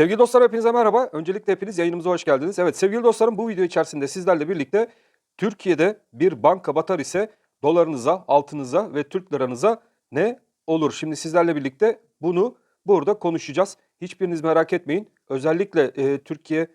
Sevgili dostlar hepinize merhaba. Öncelikle hepiniz yayınımıza hoş geldiniz. Evet sevgili dostlarım bu video içerisinde sizlerle birlikte Türkiye'de bir banka batar ise dolarınıza, altınıza ve Türk liranıza ne olur? Şimdi sizlerle birlikte bunu burada konuşacağız. Hiçbiriniz merak etmeyin. Özellikle e, Türkiye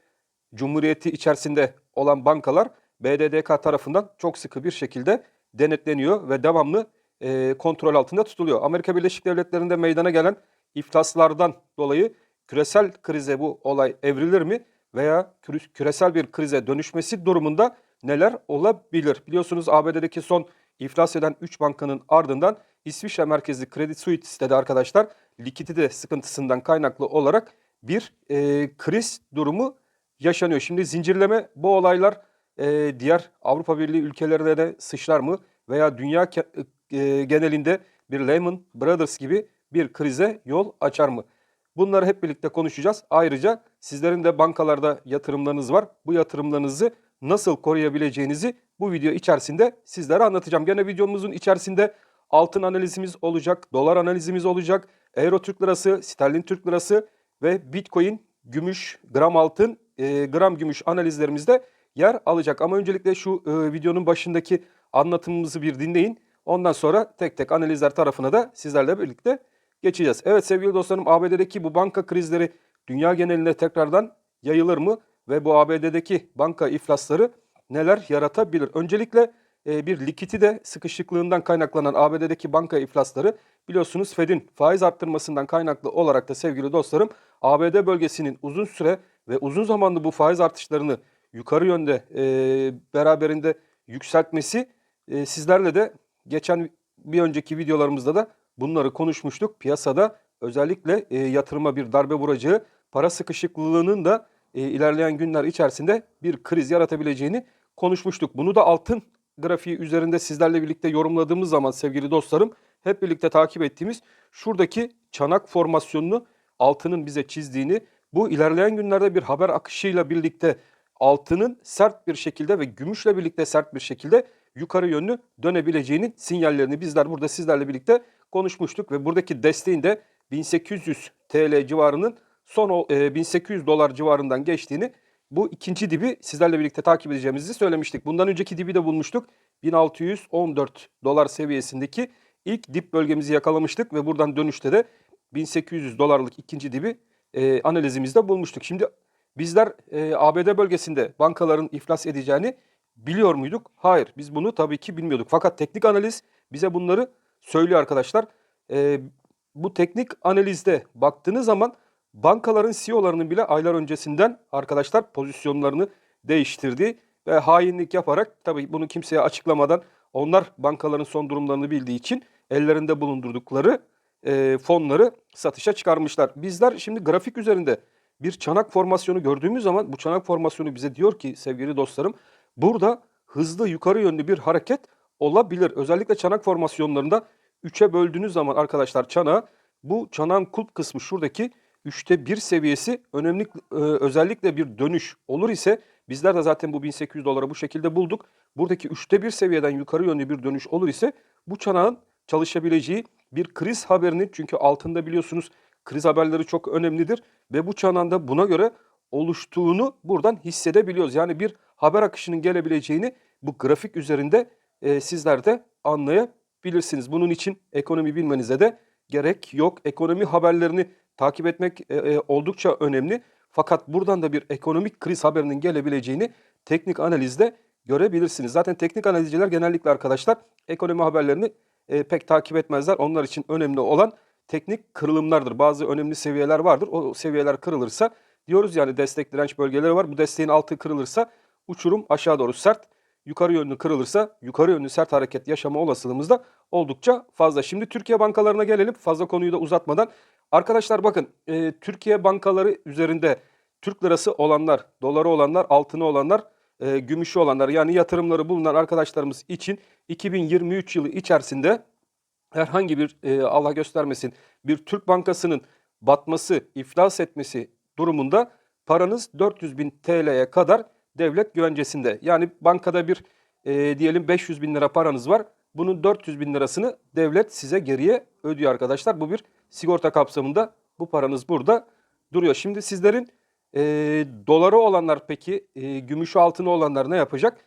Cumhuriyeti içerisinde olan bankalar BDDK tarafından çok sıkı bir şekilde denetleniyor ve devamlı e, kontrol altında tutuluyor. Amerika Birleşik Devletleri'nde meydana gelen iflaslardan dolayı küresel krize bu olay evrilir mi veya küre- küresel bir krize dönüşmesi durumunda neler olabilir? Biliyorsunuz ABD'deki son iflas eden 3 bankanın ardından İsviçre merkezli Credit Suisse de arkadaşlar likidite sıkıntısından kaynaklı olarak bir e, kriz durumu yaşanıyor. Şimdi zincirleme bu olaylar e, diğer Avrupa Birliği ülkelerine de sıçrar mı veya dünya e, genelinde bir Lehman Brothers gibi bir krize yol açar mı? Bunları hep birlikte konuşacağız. Ayrıca sizlerin de bankalarda yatırımlarınız var. Bu yatırımlarınızı nasıl koruyabileceğinizi bu video içerisinde sizlere anlatacağım. Gene videomuzun içerisinde altın analizimiz olacak, dolar analizimiz olacak, euro Türk lirası, sterlin Türk lirası ve bitcoin, gümüş, gram altın, e, gram gümüş analizlerimizde yer alacak. Ama öncelikle şu e, videonun başındaki anlatımımızı bir dinleyin. Ondan sonra tek tek analizler tarafına da sizlerle birlikte geçeceğiz. Evet sevgili dostlarım ABD'deki bu banka krizleri dünya genelinde tekrardan yayılır mı? Ve bu ABD'deki banka iflasları neler yaratabilir? Öncelikle e, bir likidite sıkışıklığından kaynaklanan ABD'deki banka iflasları biliyorsunuz Fed'in faiz arttırmasından kaynaklı olarak da sevgili dostlarım ABD bölgesinin uzun süre ve uzun zamanlı bu faiz artışlarını yukarı yönde e, beraberinde yükseltmesi e, sizlerle de geçen bir önceki videolarımızda da bunları konuşmuştuk. Piyasada özellikle e, yatırıma bir darbe vuracağı, para sıkışıklığının da e, ilerleyen günler içerisinde bir kriz yaratabileceğini konuşmuştuk. Bunu da altın grafiği üzerinde sizlerle birlikte yorumladığımız zaman sevgili dostlarım hep birlikte takip ettiğimiz şuradaki çanak formasyonunu altının bize çizdiğini bu ilerleyen günlerde bir haber akışıyla birlikte altının sert bir şekilde ve gümüşle birlikte sert bir şekilde yukarı yönlü dönebileceğinin sinyallerini bizler burada sizlerle birlikte konuşmuştuk ve buradaki desteğin de 1800 TL civarının son o- e, 1800 dolar civarından geçtiğini bu ikinci dibi sizlerle birlikte takip edeceğimizi söylemiştik. Bundan önceki dibi de bulmuştuk. 1614 dolar seviyesindeki ilk dip bölgemizi yakalamıştık ve buradan dönüşte de 1800 dolarlık ikinci dibi e, analizimizde bulmuştuk. Şimdi bizler e, ABD bölgesinde bankaların iflas edeceğini biliyor muyduk? Hayır, biz bunu tabii ki bilmiyorduk. Fakat teknik analiz bize bunları söylüyor arkadaşlar. E, bu teknik analizde baktığınız zaman bankaların CEO'larının bile aylar öncesinden arkadaşlar pozisyonlarını değiştirdiği ve hainlik yaparak tabii bunu kimseye açıklamadan onlar bankaların son durumlarını bildiği için ellerinde bulundurdukları e, fonları satışa çıkarmışlar. Bizler şimdi grafik üzerinde bir çanak formasyonu gördüğümüz zaman bu çanak formasyonu bize diyor ki sevgili dostlarım burada hızlı yukarı yönlü bir hareket olabilir. Özellikle çanak formasyonlarında 3'e böldüğünüz zaman arkadaşlar çanağı bu çanağın kulp kısmı şuradaki 3'te 1 seviyesi önemli e, özellikle bir dönüş olur ise bizler de zaten bu 1800 dolara bu şekilde bulduk. Buradaki 3'te 1 seviyeden yukarı yönlü bir dönüş olur ise bu çanağın çalışabileceği bir kriz haberinin çünkü altında biliyorsunuz kriz haberleri çok önemlidir ve bu çanağın da buna göre oluştuğunu buradan hissedebiliyoruz. Yani bir haber akışının gelebileceğini bu grafik üzerinde e, sizler de anlayabilirsiniz. Bunun için ekonomi bilmenize de gerek yok. Ekonomi haberlerini takip etmek e, e, oldukça önemli. Fakat buradan da bir ekonomik kriz haberinin gelebileceğini teknik analizde görebilirsiniz. Zaten teknik analizciler genellikle arkadaşlar ekonomi haberlerini e, pek takip etmezler. Onlar için önemli olan teknik kırılımlardır. Bazı önemli seviyeler vardır. O seviyeler kırılırsa diyoruz yani destek direnç bölgeleri var. Bu desteğin altı kırılırsa uçurum aşağı doğru sert. Yukarı yönlü kırılırsa yukarı yönlü sert hareket yaşama olasılığımız da oldukça fazla. Şimdi Türkiye bankalarına gelelim fazla konuyu da uzatmadan. Arkadaşlar bakın e, Türkiye bankaları üzerinde Türk lirası olanlar, doları olanlar, altını olanlar, e, gümüşü olanlar yani yatırımları bulunan arkadaşlarımız için 2023 yılı içerisinde herhangi bir e, Allah göstermesin bir Türk bankasının batması, iflas etmesi durumunda paranız 400 bin TL'ye kadar devlet güvencesinde. Yani bankada bir e, diyelim 500 bin lira paranız var. Bunun 400 bin lirasını devlet size geriye ödüyor arkadaşlar. Bu bir sigorta kapsamında bu paranız burada duruyor. Şimdi sizlerin e, doları olanlar peki, e, gümüşü altını olanlar ne yapacak?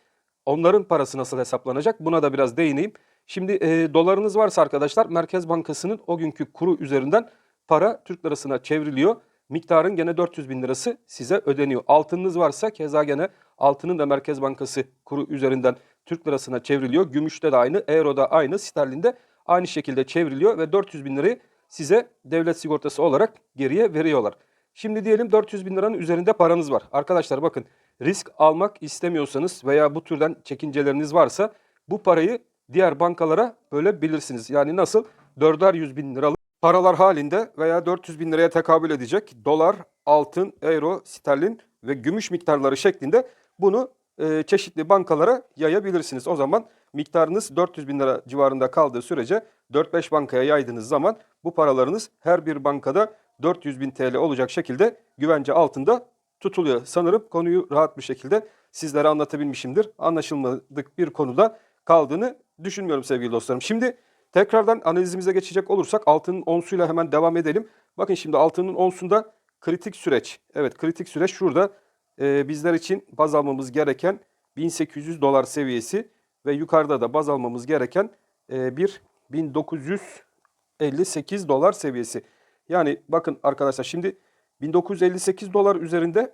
Onların parası nasıl hesaplanacak? Buna da biraz değineyim. Şimdi e, dolarınız varsa arkadaşlar Merkez Bankası'nın o günkü kuru üzerinden para Türk lirasına çevriliyor. Miktarın gene 400 bin lirası size ödeniyor. Altınınız varsa keza gene altının da Merkez Bankası kuru üzerinden Türk lirasına çevriliyor. Gümüşte de aynı, Euro'da aynı, sterlinde aynı şekilde çevriliyor ve 400 bin lirayı size devlet sigortası olarak geriye veriyorlar. Şimdi diyelim 400 bin liranın üzerinde paranız var. Arkadaşlar bakın risk almak istemiyorsanız veya bu türden çekinceleriniz varsa bu parayı diğer bankalara bölebilirsiniz. Yani nasıl? 4'er 100 bin liralık paralar halinde veya 400 bin liraya tekabül edecek dolar, altın, euro, sterlin ve gümüş miktarları şeklinde bunu e, çeşitli bankalara yayabilirsiniz. O zaman miktarınız 400 bin lira civarında kaldığı sürece 4-5 bankaya yaydığınız zaman bu paralarınız her bir bankada 400 bin TL olacak şekilde güvence altında tutuluyor. Sanırım konuyu rahat bir şekilde sizlere anlatabilmişimdir. Anlaşılmadık bir konuda kaldığını düşünmüyorum sevgili dostlarım. Şimdi tekrardan analizimize geçecek olursak altının onsuyla hemen devam edelim. Bakın şimdi altının onsunda kritik süreç. Evet kritik süreç şurada e, bizler için baz almamız gereken 1800 dolar seviyesi ve yukarıda da baz almamız gereken e, bir 1958 dolar seviyesi. Yani bakın arkadaşlar şimdi 1958 dolar üzerinde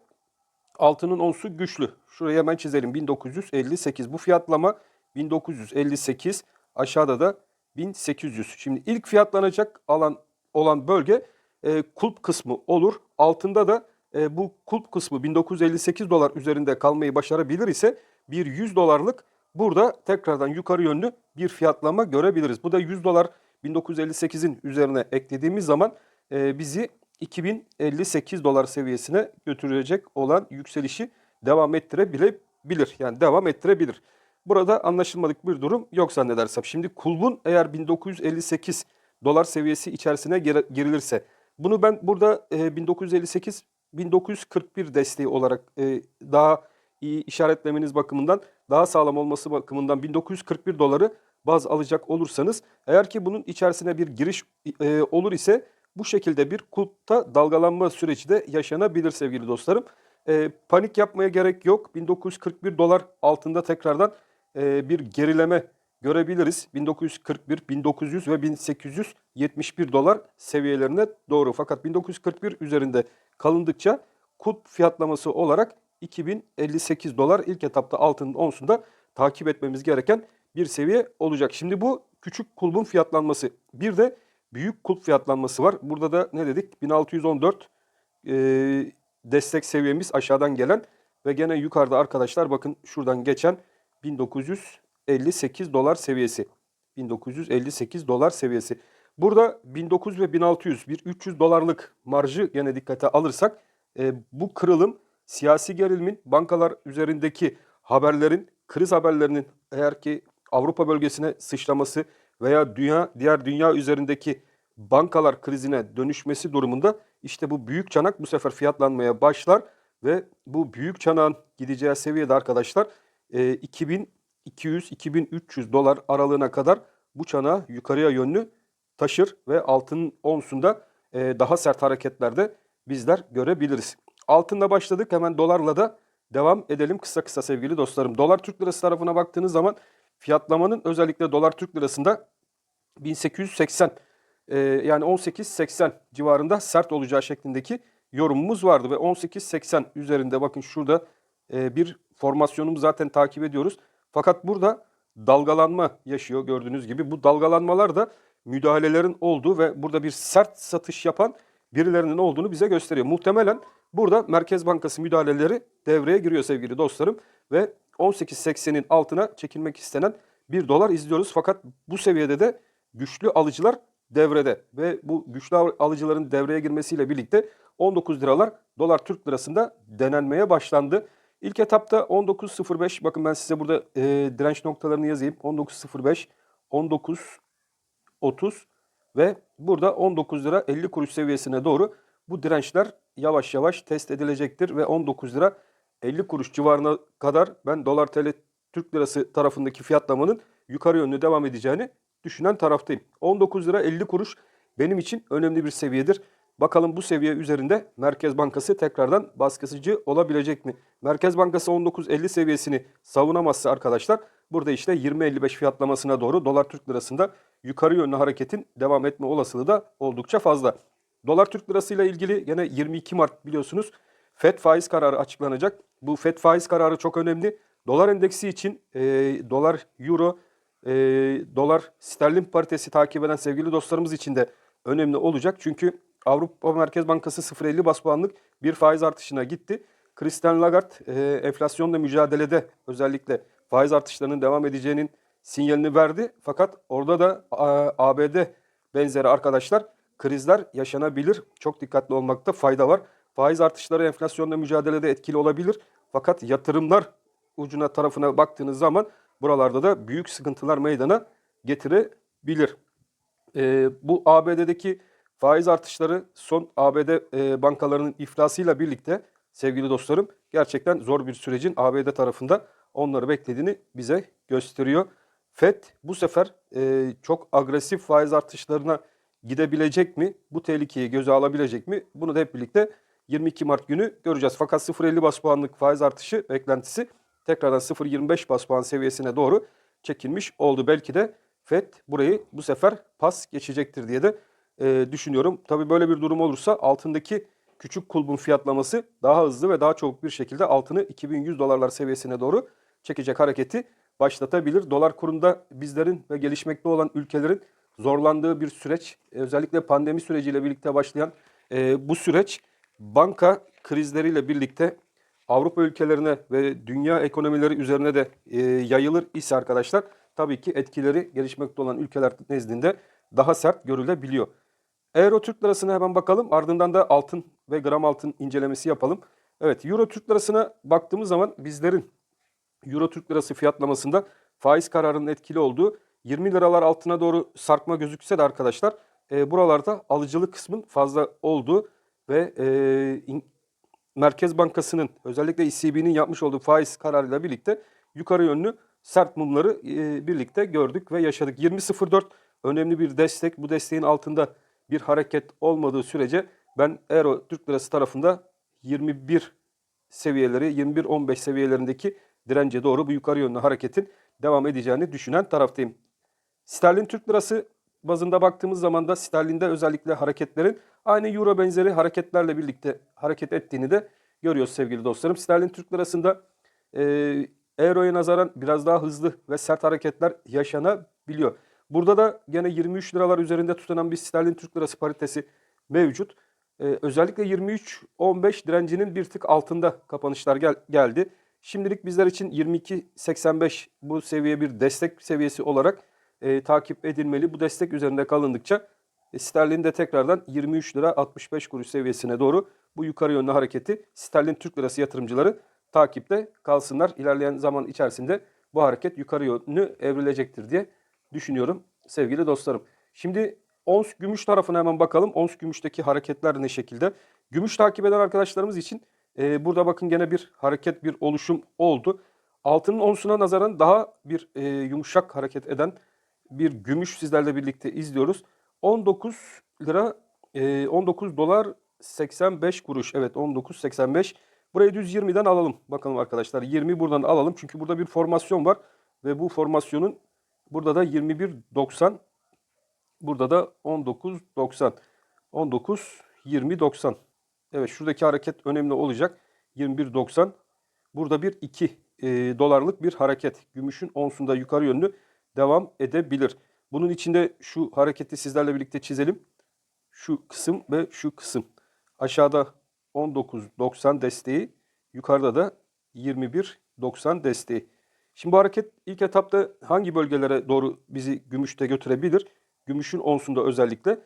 altının onsu güçlü. Şurayı hemen çizelim. 1958 bu fiyatlama 1958 aşağıda da 1800. Şimdi ilk fiyatlanacak alan olan bölge e, kulp kısmı olur. Altında da e, bu kulp kısmı 1958 dolar üzerinde kalmayı başarabilir ise bir 100 dolarlık burada tekrardan yukarı yönlü bir fiyatlama görebiliriz. Bu da 100 dolar 1958'in üzerine eklediğimiz zaman e, bizi 2058 dolar seviyesine götürecek olan yükselişi devam ettirebilir. Yani devam ettirebilir. Burada anlaşılmadık bir durum yok zannedersem. Şimdi kulbun eğer 1958 dolar seviyesi içerisine gir- girilirse bunu ben burada e, 1958 1941 desteği olarak e, daha iyi işaretlemeniz bakımından daha sağlam olması bakımından 1941 doları baz alacak olursanız eğer ki bunun içerisine bir giriş e, olur ise bu şekilde bir kulpta dalgalanma süreci de yaşanabilir sevgili dostlarım. E, panik yapmaya gerek yok. 1941 dolar altında tekrardan bir gerileme görebiliriz. 1941, 1900 ve 1871 dolar seviyelerine doğru. Fakat 1941 üzerinde kalındıkça kulp fiyatlaması olarak 2058 dolar ilk etapta altının onsunda takip etmemiz gereken bir seviye olacak. Şimdi bu küçük kulbun fiyatlanması. Bir de büyük kulp fiyatlanması var. Burada da ne dedik? 1614 e, destek seviyemiz aşağıdan gelen ve gene yukarıda arkadaşlar bakın şuradan geçen 1958 dolar seviyesi. 1958 dolar seviyesi. Burada 1900 ve 1600 bir 300 dolarlık marjı gene dikkate alırsak e, bu kırılım siyasi gerilimin bankalar üzerindeki haberlerin kriz haberlerinin eğer ki Avrupa bölgesine sıçraması veya dünya diğer dünya üzerindeki bankalar krizine dönüşmesi durumunda işte bu büyük çanak bu sefer fiyatlanmaya başlar ve bu büyük çanağın gideceği seviyede arkadaşlar 2200-2300 dolar aralığına kadar bu çanağı yukarıya yönlü taşır ve altın onsunda e, daha sert hareketlerde bizler görebiliriz. Altınla başladık hemen dolarla da devam edelim kısa kısa sevgili dostlarım. Dolar Türk Lirası tarafına baktığınız zaman fiyatlamanın özellikle dolar Türk Lirası'nda 1880 e, yani 18.80 civarında sert olacağı şeklindeki yorumumuz vardı ve 18.80 üzerinde bakın şurada e, bir formasyonumu zaten takip ediyoruz. Fakat burada dalgalanma yaşıyor gördüğünüz gibi. Bu dalgalanmalar da müdahalelerin olduğu ve burada bir sert satış yapan birilerinin olduğunu bize gösteriyor. Muhtemelen burada Merkez Bankası müdahaleleri devreye giriyor sevgili dostlarım ve 18.80'in altına çekilmek istenen bir dolar izliyoruz. Fakat bu seviyede de güçlü alıcılar devrede ve bu güçlü alıcıların devreye girmesiyle birlikte 19 liralar dolar Türk lirasında denenmeye başlandı. İlk etapta 19.05 bakın ben size burada e, direnç noktalarını yazayım. 19.05, 19.30 ve burada 19 lira 50 kuruş seviyesine doğru bu dirençler yavaş yavaş test edilecektir ve 19 lira 50 kuruş civarına kadar ben dolar TL Türk lirası tarafındaki fiyatlamanın yukarı yönlü devam edeceğini düşünen taraftayım. 19 lira 50 kuruş benim için önemli bir seviyedir. Bakalım bu seviye üzerinde Merkez Bankası tekrardan baskısıcı olabilecek mi? Merkez Bankası 19.50 seviyesini savunamazsa arkadaşlar burada işte 20.55 fiyatlamasına doğru dolar Türk lirasında yukarı yönlü hareketin devam etme olasılığı da oldukça fazla. Dolar Türk lirası ile ilgili yine 22 Mart biliyorsunuz FED faiz kararı açıklanacak. Bu FED faiz kararı çok önemli. Dolar endeksi için e, dolar, euro, e, dolar, sterlin paritesi takip eden sevgili dostlarımız için de önemli olacak. Çünkü Avrupa Merkez Bankası 0.50 bas puanlık bir faiz artışına gitti. Christian Lagarde e, enflasyonla mücadelede özellikle faiz artışlarının devam edeceğinin sinyalini verdi. Fakat orada da ABD benzeri arkadaşlar krizler yaşanabilir. Çok dikkatli olmakta fayda var. Faiz artışları enflasyonla mücadelede etkili olabilir. Fakat yatırımlar ucuna tarafına baktığınız zaman buralarda da büyük sıkıntılar meydana getirebilir. Ee, bu ABD'deki faiz artışları son ABD e, bankalarının iflasıyla birlikte sevgili dostlarım gerçekten zor bir sürecin ABD tarafında onları beklediğini bize gösteriyor. FED bu sefer e, çok agresif faiz artışlarına gidebilecek mi? Bu tehlikeyi göze alabilecek mi? Bunu da hep birlikte 22 Mart günü göreceğiz. Fakat 0.50 bas puanlık faiz artışı beklentisi tekrardan 0.25 bas puan seviyesine doğru çekilmiş oldu. Belki de FED burayı bu sefer pas geçecektir diye de e, düşünüyorum. Tabii böyle bir durum olursa altındaki küçük kulbun fiyatlaması daha hızlı ve daha çabuk bir şekilde altını 2100 dolarlar seviyesine doğru çekecek hareketi başlatabilir. Dolar kurunda bizlerin ve gelişmekte olan ülkelerin zorlandığı bir süreç, özellikle pandemi süreciyle birlikte başlayan e, bu süreç banka krizleriyle birlikte Avrupa ülkelerine ve dünya ekonomileri üzerine de e, yayılır ise arkadaşlar tabii ki etkileri gelişmekte olan ülkeler nezdinde daha sert görülebiliyor. Euro Türk lirasına hemen bakalım. Ardından da altın ve gram altın incelemesi yapalım. Evet Euro Türk lirasına baktığımız zaman bizlerin Euro Türk lirası fiyatlamasında faiz kararının etkili olduğu 20 liralar altına doğru sarkma gözükse de arkadaşlar e, buralarda alıcılık kısmın fazla olduğu ve e, in, Merkez Bankası'nın özellikle ECB'nin yapmış olduğu faiz kararıyla birlikte yukarı yönlü sert mumları e, birlikte gördük ve yaşadık. 20.04 önemli bir destek. Bu desteğin altında bir hareket olmadığı sürece ben Euro Türk Lirası tarafında 21 seviyeleri 21-15 seviyelerindeki dirence doğru bu yukarı yönlü hareketin devam edeceğini düşünen taraftayım. Sterlin Türk Lirası bazında baktığımız zaman da sterlinde özellikle hareketlerin aynı euro benzeri hareketlerle birlikte hareket ettiğini de görüyoruz sevgili dostlarım. Sterlin Türk Lirası'nda e, euroya nazaran biraz daha hızlı ve sert hareketler yaşanabiliyor. Burada da gene 23 liralar üzerinde tutunan bir sterlin Türk Lirası paritesi mevcut. Ee, özellikle 23.15 direncinin bir tık altında kapanışlar gel geldi. Şimdilik bizler için 22.85 bu seviye bir destek seviyesi olarak e, takip edilmeli. Bu destek üzerinde kalındıkça e, sterlin de tekrardan 23 lira 65 kuruş seviyesine doğru bu yukarı yönlü hareketi sterlin Türk Lirası yatırımcıları takipte kalsınlar. İlerleyen zaman içerisinde bu hareket yukarı yönlü evrilecektir diye düşünüyorum sevgili dostlarım. Şimdi ons gümüş tarafına hemen bakalım. Ons gümüşteki hareketler ne şekilde? Gümüş takip eden arkadaşlarımız için e, burada bakın gene bir hareket, bir oluşum oldu. Altının onsuna nazaran daha bir e, yumuşak hareket eden bir gümüş sizlerle birlikte izliyoruz. 19 lira, e, 19 dolar 85 kuruş. Evet 19.85. Burayı düz 20'den alalım. Bakalım arkadaşlar 20 buradan alalım. Çünkü burada bir formasyon var. Ve bu formasyonun Burada da 21.90. Burada da 19.90. 19 20.90. Evet şuradaki hareket önemli olacak. 21.90. Burada bir 2 e, dolarlık bir hareket. Gümüşün onsunda yukarı yönlü devam edebilir. Bunun içinde şu hareketi sizlerle birlikte çizelim. Şu kısım ve şu kısım. Aşağıda 19.90 desteği, yukarıda da 21.90 desteği. Şimdi bu hareket ilk etapta hangi bölgelere doğru bizi gümüşte götürebilir? Gümüşün onsunda özellikle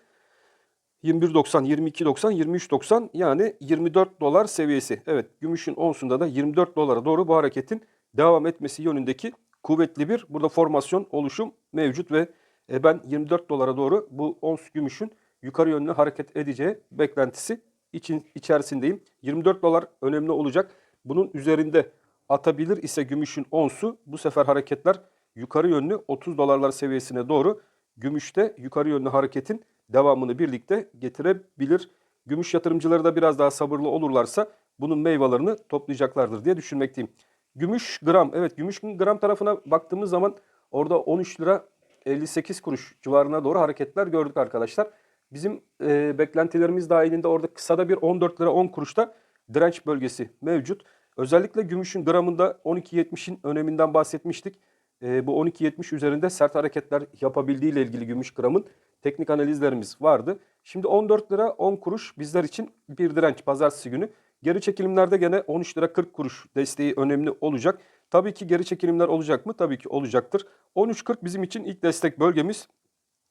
21.90, 22.90, 23.90 yani 24 dolar seviyesi. Evet gümüşün onsunda da 24 dolara doğru bu hareketin devam etmesi yönündeki kuvvetli bir burada formasyon oluşum mevcut ve e, ben 24 dolara doğru bu ons gümüşün yukarı yönlü hareket edeceği beklentisi için içerisindeyim. 24 dolar önemli olacak. Bunun üzerinde atabilir ise gümüşün onsu bu sefer hareketler yukarı yönlü 30 dolarlar seviyesine doğru gümüşte yukarı yönlü hareketin devamını birlikte getirebilir. Gümüş yatırımcıları da biraz daha sabırlı olurlarsa bunun meyvelerini toplayacaklardır diye düşünmekteyim. Gümüş gram, evet gümüş gram tarafına baktığımız zaman orada 13 lira 58 kuruş civarına doğru hareketler gördük arkadaşlar. Bizim e, beklentilerimiz dahilinde orada kısada bir 14 lira 10 kuruşta direnç bölgesi mevcut. Özellikle gümüşün gramında 12.70'in öneminden bahsetmiştik. E, bu 12.70 üzerinde sert hareketler yapabildiği ile ilgili gümüş gramın teknik analizlerimiz vardı. Şimdi 14 lira 10 kuruş bizler için bir direnç pazartesi günü. Geri çekilimlerde gene 13 lira 40 kuruş desteği önemli olacak. Tabii ki geri çekilimler olacak mı? Tabii ki olacaktır. 13.40 bizim için ilk destek bölgemiz.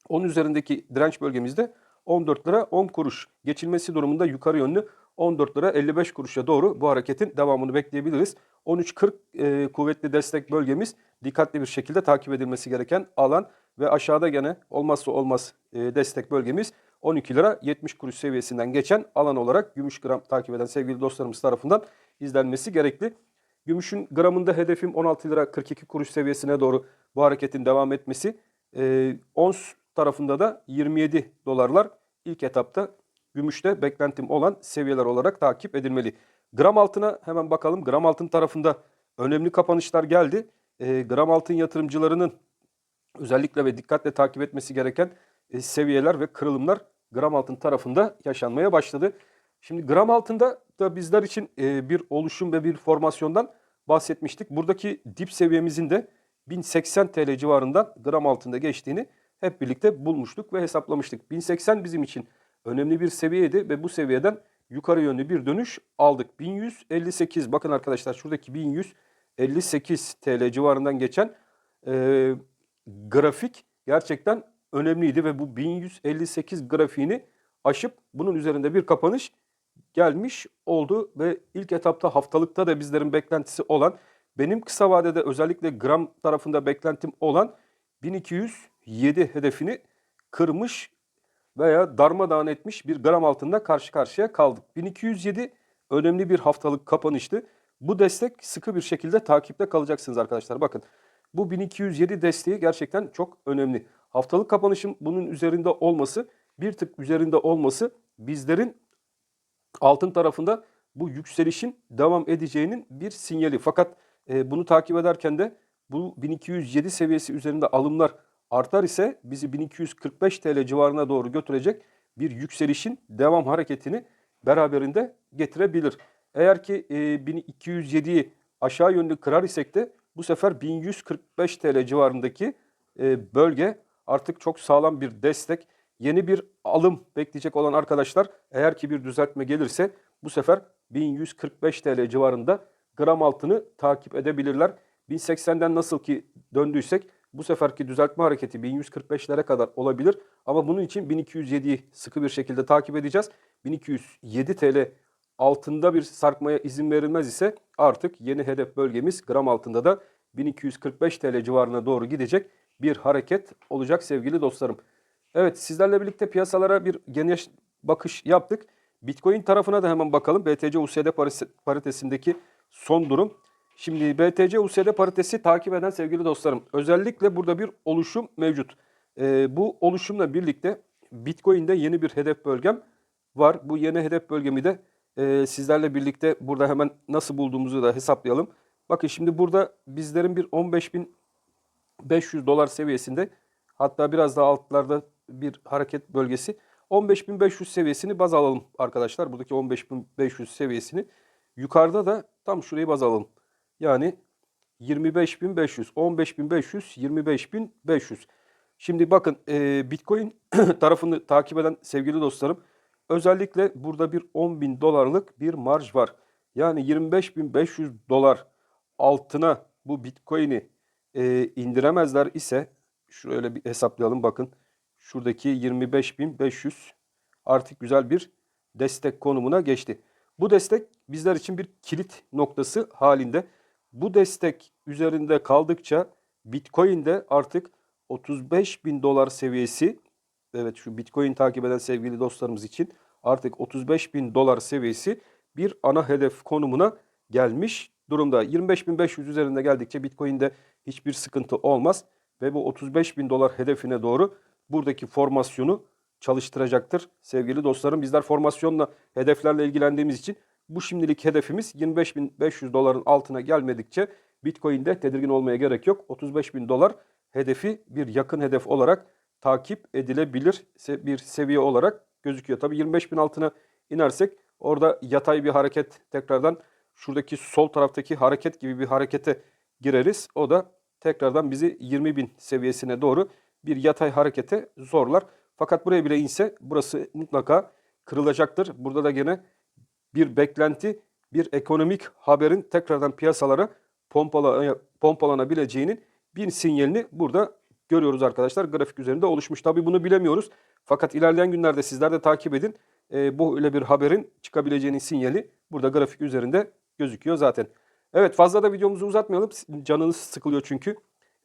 Onun üzerindeki direnç bölgemizde 14 lira 10 kuruş. Geçilmesi durumunda yukarı yönlü 14 lira 55 kuruşa doğru bu hareketin devamını bekleyebiliriz. 13.40 e, kuvvetli destek bölgemiz dikkatli bir şekilde takip edilmesi gereken alan ve aşağıda gene olmazsa olmaz e, destek bölgemiz 12 lira 70 kuruş seviyesinden geçen alan olarak gümüş gram takip eden sevgili dostlarımız tarafından izlenmesi gerekli. Gümüşün gramında hedefim 16 lira 42 kuruş seviyesine doğru bu hareketin devam etmesi. E, ons tarafında da 27 dolarlar ilk etapta gümüşte beklentim olan seviyeler olarak takip edilmeli. Gram altına hemen bakalım. Gram altın tarafında önemli kapanışlar geldi. E, gram altın yatırımcılarının özellikle ve dikkatle takip etmesi gereken e, seviyeler ve kırılımlar gram altın tarafında yaşanmaya başladı. Şimdi gram altında da bizler için e, bir oluşum ve bir formasyondan bahsetmiştik. Buradaki dip seviyemizin de 1080 TL civarından gram altında geçtiğini hep birlikte bulmuştuk ve hesaplamıştık. 1080 bizim için önemli bir seviyeydi ve bu seviyeden yukarı yönlü bir dönüş aldık. 1158 bakın arkadaşlar şuradaki 1158 TL civarından geçen e, grafik gerçekten önemliydi ve bu 1158 grafiğini aşıp bunun üzerinde bir kapanış gelmiş oldu ve ilk etapta haftalıkta da bizlerin beklentisi olan benim kısa vadede özellikle gram tarafında beklentim olan 1207 hedefini kırmış veya darmadağın etmiş bir gram altında karşı karşıya kaldık. 1207 önemli bir haftalık kapanıştı. Bu destek sıkı bir şekilde takipte kalacaksınız arkadaşlar. Bakın bu 1207 desteği gerçekten çok önemli. Haftalık kapanışın bunun üzerinde olması, bir tık üzerinde olması bizlerin altın tarafında bu yükselişin devam edeceğinin bir sinyali. Fakat e, bunu takip ederken de bu 1207 seviyesi üzerinde alımlar artar ise bizi 1245 TL civarına doğru götürecek bir yükselişin devam hareketini beraberinde getirebilir. Eğer ki e, 1207'yi aşağı yönlü kırar isek de bu sefer 1145 TL civarındaki e, bölge artık çok sağlam bir destek. Yeni bir alım bekleyecek olan arkadaşlar eğer ki bir düzeltme gelirse bu sefer 1145 TL civarında gram altını takip edebilirler. 1080'den nasıl ki döndüysek bu seferki düzeltme hareketi 1145'lere kadar olabilir. Ama bunun için 1207'yi sıkı bir şekilde takip edeceğiz. 1207 TL altında bir sarkmaya izin verilmez ise artık yeni hedef bölgemiz gram altında da 1245 TL civarına doğru gidecek bir hareket olacak sevgili dostlarım. Evet sizlerle birlikte piyasalara bir geniş bakış yaptık. Bitcoin tarafına da hemen bakalım. BTC USD paritesindeki son durum. Şimdi BTC USD paritesi takip eden sevgili dostlarım. Özellikle burada bir oluşum mevcut. Ee, bu oluşumla birlikte Bitcoin'de yeni bir hedef bölgem var. Bu yeni hedef bölgemi de e, sizlerle birlikte burada hemen nasıl bulduğumuzu da hesaplayalım. Bakın şimdi burada bizlerin bir 15.500 dolar seviyesinde hatta biraz daha altlarda bir hareket bölgesi. 15.500 seviyesini baz alalım arkadaşlar. Buradaki 15.500 seviyesini. Yukarıda da tam şurayı baz alalım. Yani 25.500, 15.500, 25.500. Şimdi bakın e, Bitcoin tarafını takip eden sevgili dostlarım özellikle burada bir 10.000 dolarlık bir marj var. Yani 25.500 dolar altına bu Bitcoin'i e, indiremezler ise şöyle bir hesaplayalım bakın. Şuradaki 25.500 artık güzel bir destek konumuna geçti. Bu destek bizler için bir kilit noktası halinde. Bu destek üzerinde kaldıkça Bitcoin'de artık 35 bin dolar seviyesi evet şu Bitcoin takip eden sevgili dostlarımız için artık 35 bin dolar seviyesi bir ana hedef konumuna gelmiş durumda. 25.500 üzerinde geldikçe Bitcoin'de hiçbir sıkıntı olmaz ve bu 35 bin dolar hedefine doğru buradaki formasyonu çalıştıracaktır sevgili dostlarım. Bizler formasyonla, hedeflerle ilgilendiğimiz için bu şimdilik hedefimiz 25.500 doların altına gelmedikçe Bitcoin'de tedirgin olmaya gerek yok. 35.000 dolar hedefi bir yakın hedef olarak takip edilebilir bir seviye olarak gözüküyor. Tabii 25.000 altına inersek orada yatay bir hareket tekrardan şuradaki sol taraftaki hareket gibi bir harekete gireriz. O da tekrardan bizi 20.000 seviyesine doğru bir yatay harekete zorlar. Fakat buraya bile inse burası mutlaka kırılacaktır. Burada da gene bir beklenti, bir ekonomik haberin tekrardan piyasalara pompala, pompalanabileceğinin bir sinyalini burada görüyoruz arkadaşlar. Grafik üzerinde oluşmuş. Tabii bunu bilemiyoruz. Fakat ilerleyen günlerde sizler de takip edin. Ee, bu öyle bir haberin çıkabileceğinin sinyali burada grafik üzerinde gözüküyor zaten. Evet fazla da videomuzu uzatmayalım. Canınız sıkılıyor çünkü.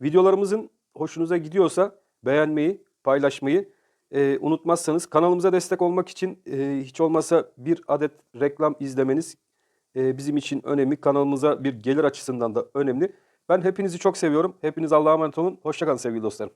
Videolarımızın hoşunuza gidiyorsa beğenmeyi, paylaşmayı e, unutmazsanız kanalımıza destek olmak için e, hiç olmazsa bir adet reklam izlemeniz e, bizim için önemli. Kanalımıza bir gelir açısından da önemli. Ben hepinizi çok seviyorum. Hepiniz Allah'a emanet olun. Hoşçakalın sevgili dostlarım.